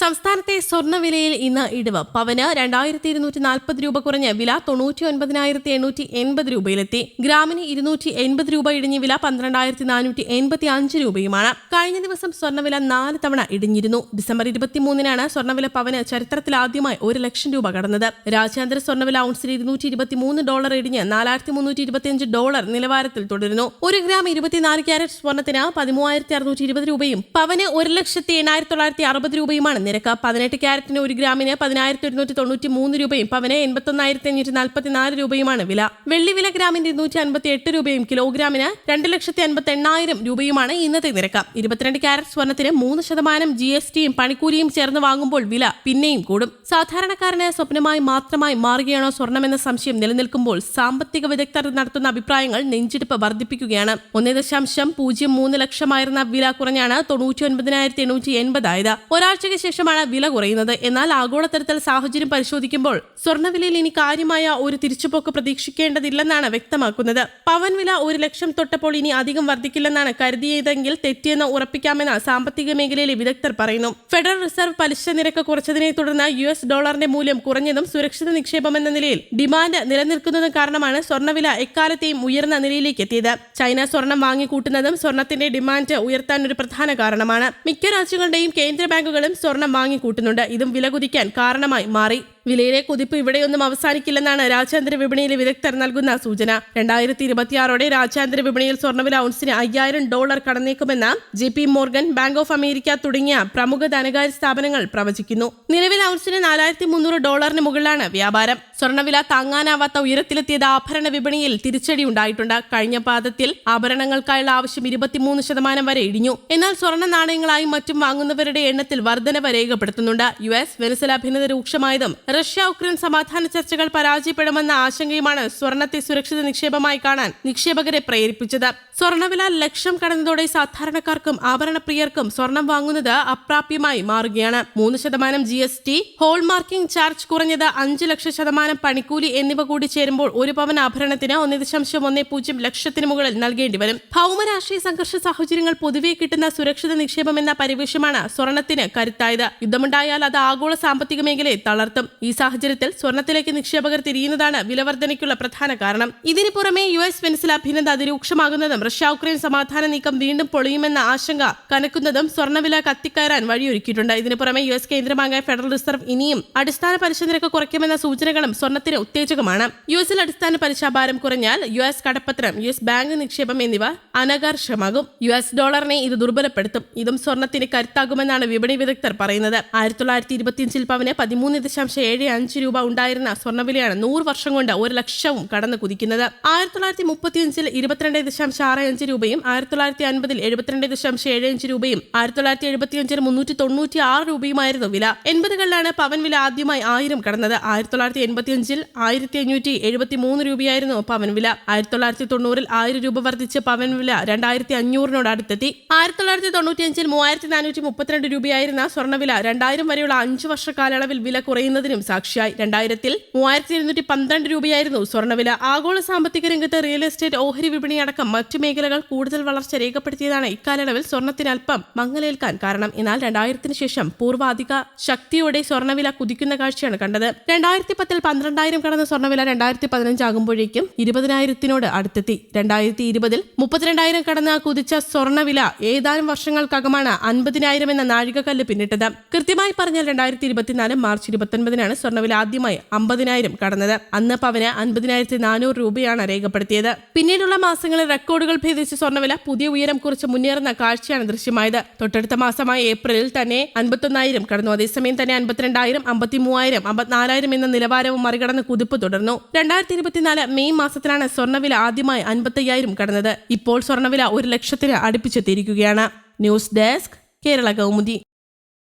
സംസ്ഥാനത്തെ സ്വർണവിലയിൽ ഇന്ന് ഇടിവ്. പവന് രണ്ടായിരത്തി ഇരുന്നൂറ്റി നാൽപ്പത് രൂപ കുറഞ്ഞ് വില തൊണ്ണൂറ്റി ഒൻപതിനായിരത്തി എണ്ണൂറ്റി എൺപത് രൂപയിലെത്തി. ഗ്രാമിന് ഇരുന്നൂറ്റി എൺപത് രൂപ ഇടിഞ്ഞ് വില പന്ത്രണ്ടായിരത്തി നാനൂറ്റി എൺപത്തി അഞ്ച് രൂപയുമാണ്. കഴിഞ്ഞ ദിവസം സ്വർണവില നാല് തവണ ഇടിഞ്ഞിരുന്നു. ഡിസംബർ ഇരുപത്തിമൂന്നിനാണ് സ്വർണവില പവന് ചരിത്രത്തിലാദ്യമായി ഒരു ലക്ഷം രൂപ കടന്നത്. രാജ്യാന്തര സ്വർണവില ഔൺസിന് ഇരുന്നൂറ്റി ഇരുപത്തിമൂന്ന് ഡോളർ ഇടിഞ്ഞ് നാലായിരത്തി മുന്നൂറ്റി ഇരുപത്തിയഞ്ച് ഡോളർ നിലവാരത്തിൽ തുടരുന്നു. ഒരു ഗ്രാം ഇരുപത്തിനാല് ക്യാരറ്റ് സ്വർണത്തിന് പതിമൂവായിരത്തി അറുന്നൂറ്റി ഇരുപത് രൂപയും പവന് ഒരു ലക്ഷത്തി എണ്ണായിരത്തി തൊള്ളായിരത്തി അറുപത് രൂപയുമാണ് നിരക്ക് പതിനെട്ട് ക്യാരറ്റിന് ഒരു ഗ്രാമിന് പതിനായിരത്തി ഒരുന്നൂറ്റി തൊണ്ണൂറ്റി മൂന്ന് രൂപയും പവന് എൺപത്തൊന്നായിരത്തി അഞ്ഞൂറ്റി നാൽപ്പത്തിനാല് രൂപയുമാണ് വില. വെള്ളി വില ഗ്രാമിന് ഇരുന്നൂറ്റി അൻപത്തി എട്ട് രൂപയും കിലോഗ്രാമിന് രണ്ട് ലക്ഷത്തി അൻപത്തി എണ്ണായിരം രൂപയുമാണ് ഇന്നത്തെ നിരക്ക്. ഇരുപത്തിരണ്ട് ക്യാരറ്റ് സ്വർണത്തിന് മൂന്ന് ശതമാനം ജി എസ് ടിയും പണിക്കൂലിയും ചേർന്ന് വാങ്ങുമ്പോൾ വില പിന്നെയും കൂടും. സാധാരണക്കാരന് സ്വപ്നമായി മാത്രമായി മാറുകയാണോ സ്വർണമെന്ന സംശയം നിലനിൽക്കുമ്പോൾ സാമ്പത്തിക വിദഗ്ധർ നടത്തുന്ന അഭിപ്രായങ്ങൾ നെഞ്ചിടിപ്പ് വർദ്ധിപ്പിക്കുകയാണ്. ഒന്നേ ദശാംശം പൂജ്യം മൂന്ന് ലക്ഷമായിരുന്ന വില കുറഞ്ഞാണ് തൊണ്ണൂറ്റി ഒൻപതിനായിരത്തി എണ്ണൂറ്റി എൺപതായത് ഒരാഴ്ചയ്ക്ക് ശേഷമാണ് വില കുറയുന്നത്. എന്നാൽ ആഗോളതലത്തിൽ സാഹചര്യം പരിശോധിക്കുമ്പോൾ സ്വർണവിലയിൽ ഇനി കാര്യമായ ഒരു തിരിച്ചുപോക്ക് പ്രതീക്ഷിക്കേണ്ടതില്ലെന്നാണ് വ്യക്തമാക്കുന്നത്. പവൻ വില ഒരു ലക്ഷം തൊട്ടപ്പോൾ ഇനി അധികം വർദ്ധിക്കില്ലെന്നാണ് കരുതിയതെങ്കിൽ തെറ്റിയെന്ന് ഉറപ്പിക്കാമെന്ന് സാമ്പത്തിക മേഖലയിലെ വിദഗ്ധർ പറയുന്നു. ഫെഡറൽ റിസർവ് പലിശ നിരക്ക് കുറച്ചതിനെ തുടർന്ന് യു എസ് ഡോളറിന്റെ മൂല്യം കുറഞ്ഞതും സുരക്ഷിത നിക്ഷേപം എന്ന നിലയിൽ ഡിമാൻഡ് നിലനിൽക്കുന്നതും കാരണമാണ് സ്വർണവില എക്കാലത്തെയും ഉയർന്ന നിലയിലേക്ക് എത്തിയത്. ചൈന സ്വർണം വാങ്ങിക്കൂട്ടുന്നതും സ്വർണത്തിന്റെ ഡിമാൻഡ് ഉയർത്താൻ ഒരു പ്രധാന കാരണമാണ്. മിക്ക രാജ്യങ്ങളുടെയും കേന്ദ്ര ബാങ്കുകളും സ്വർണം വാങ്ങിക്കൂട്ടുന്നുണ്ട്. ഇതും വില കുതിക്കാൻ കാരണമായി മാറി. വിലയിലെ കുതിപ്പ് ഇവിടെയൊന്നും അവസാനിക്കില്ലെന്നാണ് രാജ്യാന്തര വിപണിയിലെ വിദഗ്ധർ നൽകുന്ന സൂചന. രണ്ടായിരത്തി ഇരുപത്തിയാറോടെ രാജ്യാന്തര വിപണിയിൽ സ്വർണവില ഔൺസിന് അയ്യായിരം dollar കടന്നേക്കുമെന്ന് J P Morgan bank of America തുടങ്ങിയ പ്രമുഖ ധനകാര്യ സ്ഥാപനങ്ങൾ പ്രവചിക്കുന്നു. നിലവിൽ ഔൺസിന് നാലായിരത്തി മുന്നൂറ് ഡോളറിന് മുകളിലാണ് വ്യാപാരം. സ്വർണവില താങ്ങാനാവാത്ത ഉയരത്തിലെത്തിയത് ആഭരണ വിപണിയിൽ തിരിച്ചടി ഉണ്ടായിട്ടുണ്ട്. കഴിഞ്ഞ പാദത്തിൽ ആഭരണങ്ങൾക്കായുള്ള ആവശ്യം ഇരുപത്തിമൂന്ന് ശതമാനം വരെ ഇടിഞ്ഞു. എന്നാൽ സ്വർണ നാണയങ്ങളായും മറ്റും വാങ്ങുന്നവരുടെ എണ്ണത്തിൽ വർധനവ് രേഖപ്പെടുത്തുന്നുണ്ട്. യു എസ് വെനസല ഭിന്നത രൂക്ഷമായതും റഷ്യ ഉക്രൈൻ സമാധാന ചർച്ചകൾ പരാജയപ്പെടുമെന്ന ആശങ്കയുമാണ് സ്വർണത്തെ സുരക്ഷിത നിക്ഷേപമായി കാണാൻ നിക്ഷേപകരെ പ്രേരിപ്പിച്ചത്. സ്വർണവില ലക്ഷം കടന്നതോടെ സാധാരണക്കാർക്കും ആഭരണപ്രിയർക്കും സ്വർണം വാങ്ങുന്നത് അപ്രാപ്യമായി മാറുകയാണ്. മൂന്ന് ശതമാനം G S T hallmarking charge കുറഞ്ഞത് അഞ്ച് ലക്ഷം ശതമാനം പണിക്കൂലി എന്നിവ കൂടി ചേരുമ്പോൾ ഒരു പവൻ ആഭരണത്തിന് ഒന്ന് ദശാംശം ഒന്ന് പൂജ്യം ലക്ഷത്തിന് മുകളിൽ നൽകേണ്ടി വരും. ഭൗമരാഷ്ട്രീയ സംഘർഷ സാഹചര്യങ്ങൾ പൊതുവെ കിട്ടുന്ന സുരക്ഷിത നിക്ഷേപം എന്ന പരിവേഷമാണ് സ്വർണത്തിന് കരുത്തായത്. യുദ്ധമുണ്ടായാൽ അത് ആഗോള സാമ്പത്തിക മേഖലയെ തളർത്തും. ഈ സാഹചര്യത്തിൽ സ്വർണത്തിലേക്ക് നിക്ഷേപകർ തിരിയുന്നതാണ് വിലവർദ്ധനയ്ക്കുള്ള പ്രധാന കാരണം. ഇതിനു പുറമെ യു എസ് വെനസില ഭിന്നത അതിരൂക്ഷമാകുന്നതും റഷ്യ ഉക്രൈൻ സമാധാന നീക്കം വീണ്ടും പൊളിയുമെന്ന ആശങ്ക കനക്കുന്നതും സ്വർണവില കത്തിക്കയറാൻ വഴിയൊരുക്കിയിട്ടുണ്ട്. ഇതിനു പുറമെ യു എസ് കേന്ദ്രബാങ്കായ ഫെഡറൽ റിസർവ് ഇനിയും അടിസ്ഥാന പലിശ നിരക്ക് കുറയ്ക്കുമെന്ന സൂചനകളും സ്വർണത്തിന് ഉത്തേജകമാണ്. യു എസിൽ അടിസ്ഥാന പലിശ ഭാരം കുറഞ്ഞാൽ യു എസ് കടപ്പത്രം യു എസ് ബാങ്ക് നിക്ഷേപം എന്നിവ അനകാർഷമാകും യു എസ് ഡോളറിനെ ഇത് ദുർബലപ്പെടുത്തും. ഇതും സ്വർണത്തിന് കരുത്താകുമെന്നാണ് വിപണി വിദഗ്ധർ പറയുന്നത്. ആയിരത്തി തൊള്ളായിരത്തി ഇരുപത്തിയഞ്ചിൽ പവന് പതിമൂന്ന് ദശാംശം ഏഴ് അഞ്ച് രൂപ ഉണ്ടായിരുന്ന സ്വർണവിലയാണ് നൂറ് വർഷം കൊണ്ട് ഒരു ലക്ഷവും കടന്നു കുതിക്കുന്നത്. ആയിരത്തി തൊള്ളായിരത്തി മുപ്പത്തിയഞ്ചിൽ ഇരുപത്തിരണ്ട് ദശാംശം ആറ് അഞ്ച് രൂപയും ആയിരത്തി തൊള്ളായിരത്തി അൻപതിൽ എഴുപത്തിരണ്ട് ദശാംശം ഏഴ് അഞ്ച് രൂപയും ആയിരത്തി തൊള്ളായിരത്തി എഴുപത്തിയഞ്ചിൽ മുന്നൂറ്റി തൊണ്ണൂറ്റി ആറ് രൂപയുമായിരുന്നു വില. എൺപതുകളിലാണ് പവൻ വില ആദ്യമായി ആയിരം കടന്നത്. ആയിരത്തി തൊള്ളായിരത്തി എൺപത്തിയഞ്ചിൽ ആയിരത്തി അഞ്ഞൂറ്റി എഴുപത്തി മൂന്ന് രൂപയായിരുന്നു പവൻ വില. ആയിരത്തി തൊള്ളായിരത്തി തൊണ്ണൂറിൽ ആയിരം രൂപ വർദ്ധിച്ച് പവൻ വില രണ്ടായിരത്തി അഞ്ഞൂറിനോട് അടുത്തെത്തി. ആയിരത്തി തൊള്ളായിരത്തി തൊണ്ണൂറ്റിയഞ്ചിൽ മൂവായിരത്തി നാനൂറ്റി മുപ്പത്തിരണ്ട് രൂപയായിരുന്ന സ്വർണവില രണ്ടായിരം വരെയുള്ള അഞ്ചു വർഷ കാലയളവിൽ വില കുറയുന്നതിനും സാക്ഷിയായി. രണ്ടായിരത്തിൽ മൂവായിരത്തി ഇരുന്നൂറ്റി പന്ത്രണ്ട് രൂപയായിരുന്നു സ്വർണവില ആഗോള സാമ്പത്തിക രംഗത്ത് റിയൽ എസ്റ്റേറ്റ് ഓഹരി വിപണി അടക്കം മറ്റു മേഖലകൾ കൂടുതൽ വളർച്ച രേഖപ്പെടുത്തിയതാണ് ഇക്കാലയളവിൽ സ്വർണത്തിന് അല്പം മങ്ങലേൽക്കാൻ കാരണം. എന്നാൽ രണ്ടായിരത്തിന് ശേഷം പൂർവാധിക ശക്തിയോടെ സ്വർണവില കുതിക്കുന്ന കാഴ്ചയാണ് കണ്ടത്. രണ്ടായിരത്തി പത്തിൽ പന്ത്രണ്ടായിരം കടന്ന സ്വർണവില രണ്ടായിരത്തി പതിനഞ്ചാകുമ്പോഴേക്കും ഇരുപതിനായിരത്തിനോട് അടുത്തെത്തി. രണ്ടായിരത്തി ഇരുപതിൽ മുപ്പത്തിരണ്ടായിരം കടന്ന കുതിച്ച സ്വർണവില ഏതാനും വർഷങ്ങൾക്കകമാണ് അൻപതിനായിരം എന്ന നാഴികക്കല്ല് പിന്നിട്ടത്. കൃത്യമായി പറഞ്ഞാൽ രണ്ടായിരത്തി ഇരുപത്തിനാല് മാർച്ച് ഇരുപത്തൊൻപതിനാണ് സ്വർണവില ആദ്യമായി അമ്പതിനായിരം കടന്നത്. അന്ന് പവന് അൻപതിനായിരത്തി നാനൂറ് രൂപയാണ് രേഖപ്പെടുത്തിയത്. പിന്നീടുള്ള മാസങ്ങളിൽ റെക്കോർഡുകൾ ഭേദിച്ച് സ്വർണവില പുതിയ ഉയരം കുറിച്ച് മുന്നേറുന്ന കാഴ്ചയാണ് ദൃശ്യമായത്. തൊട്ടടുത്ത മാസമായ ഏപ്രിലിൽ തന്നെ അൻപത്തൊന്നായിരം കടന്നു. അതേസമയം തന്നെ അൻപത്തിരണ്ടായിരം അമ്പത്തി മൂവായിരം അമ്പത്തിനാലായിരം എന്ന നിലവാരവും മറികടന്ന് കുതിപ്പ് തുടർന്നു. രണ്ടായിരത്തി ഇരുപത്തിനാല് മെയ് മാസത്തിലാണ് സ്വർണവില ആദ്യമായി അൻപത്തയ്യായിരം കടന്നത്. ഇപ്പോൾ സ്വർണവില ഒരു ലക്ഷത്തിന് അടുപ്പിച്ചെത്തിയിരിക്കുകയാണ്. News desk Kerala Kaumudi.